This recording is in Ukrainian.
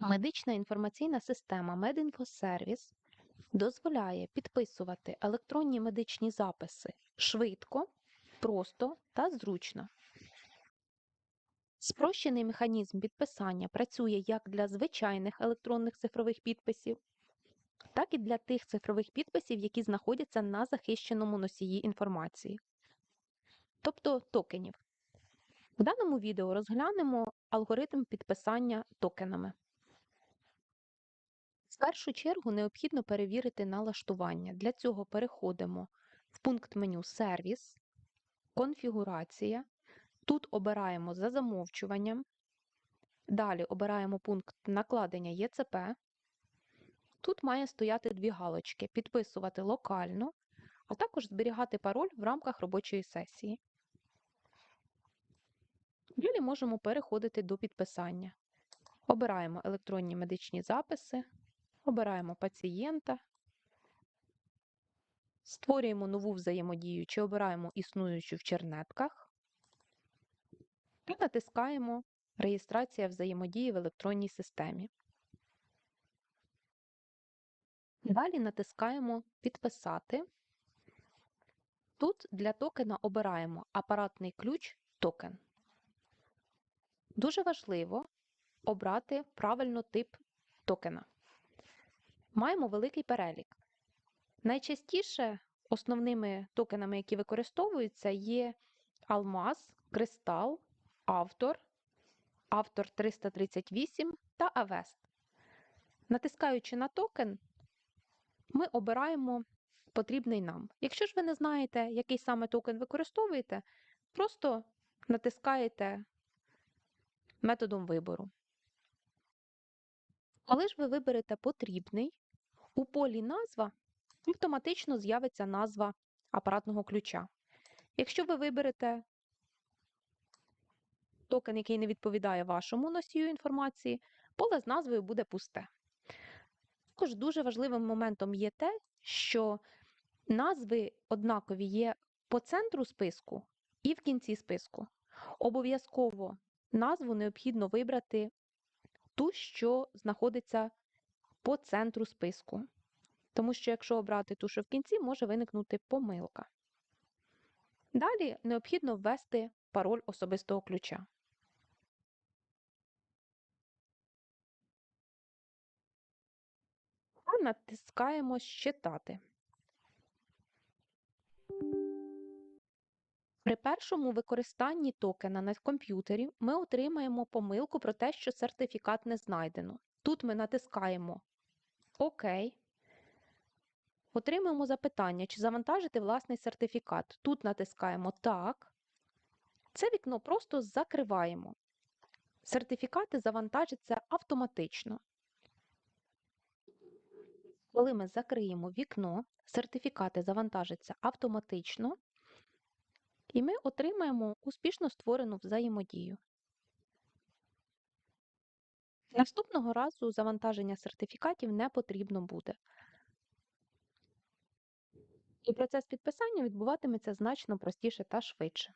Медична інформаційна система MedInfoService дозволяє підписувати електронні медичні записи швидко, просто та зручно. Спрощений механізм підписання працює як для звичайних електронних цифрових підписів, так і для тих цифрових підписів, які знаходяться на захищеному носії інформації, тобто токенів. В даному відео розглянемо алгоритм підписання токенами. В першу чергу необхідно перевірити налаштування. Для цього переходимо в пункт меню Сервіс, Конфігурація. Тут обираємо за замовчуванням. Далі обираємо пункт накладення ЄЦП. Тут має стояти дві галочки підписувати локально, а також зберігати пароль в рамках робочої сесії. Далі можемо переходити до підписання. Обираємо електронні медичні записи, обираємо пацієнта, створюємо нову взаємодію чи обираємо існуючу в чернетках і натискаємо Реєстрація взаємодії в електронній системі. Далі натискаємо Підписати. Тут для токена обираємо апаратний ключ токен. Дуже важливо обрати правильно тип токена. Маємо великий перелік. Найчастіше основними токенами, які використовуються, є алмаз, кристал, автор, автор 338 та Авест. Натискаючи на токен, ми обираємо потрібний нам. Якщо ж ви не знаєте, який саме токен використовуєте, просто натискаєте методом вибору. Коли ж ви виберете потрібний, у полі назва автоматично з'явиться назва апаратного ключа. Якщо ви виберете токен, який не відповідає вашому носію інформації, поле з назвою буде пусте. Також дуже важливим моментом є те, що назви однакові є по центру списку і в кінці списку. Обов'язково назву необхідно вибрати ту, що знаходиться по центру списку. Тому що, якщо обрати ту, що в кінці, може виникнути помилка. Далі необхідно ввести пароль особистого ключа. Та натискаємо Щитати. При першому використанні токена на комп'ютері ми отримаємо помилку про те, що сертифікат не знайдено. Тут ми натискаємо ОК. Отримуємо запитання, чи завантажити власний сертифікат. Тут натискаємо Так. Це вікно просто закриваємо. Сертифікати завантажаться автоматично. Коли ми закриємо вікно, сертифікати завантажаться автоматично, і ми отримаємо успішно створену взаємодію. Наступного разу завантаження сертифікатів не потрібно буде. І процес підписання відбуватиметься значно простіше та швидше.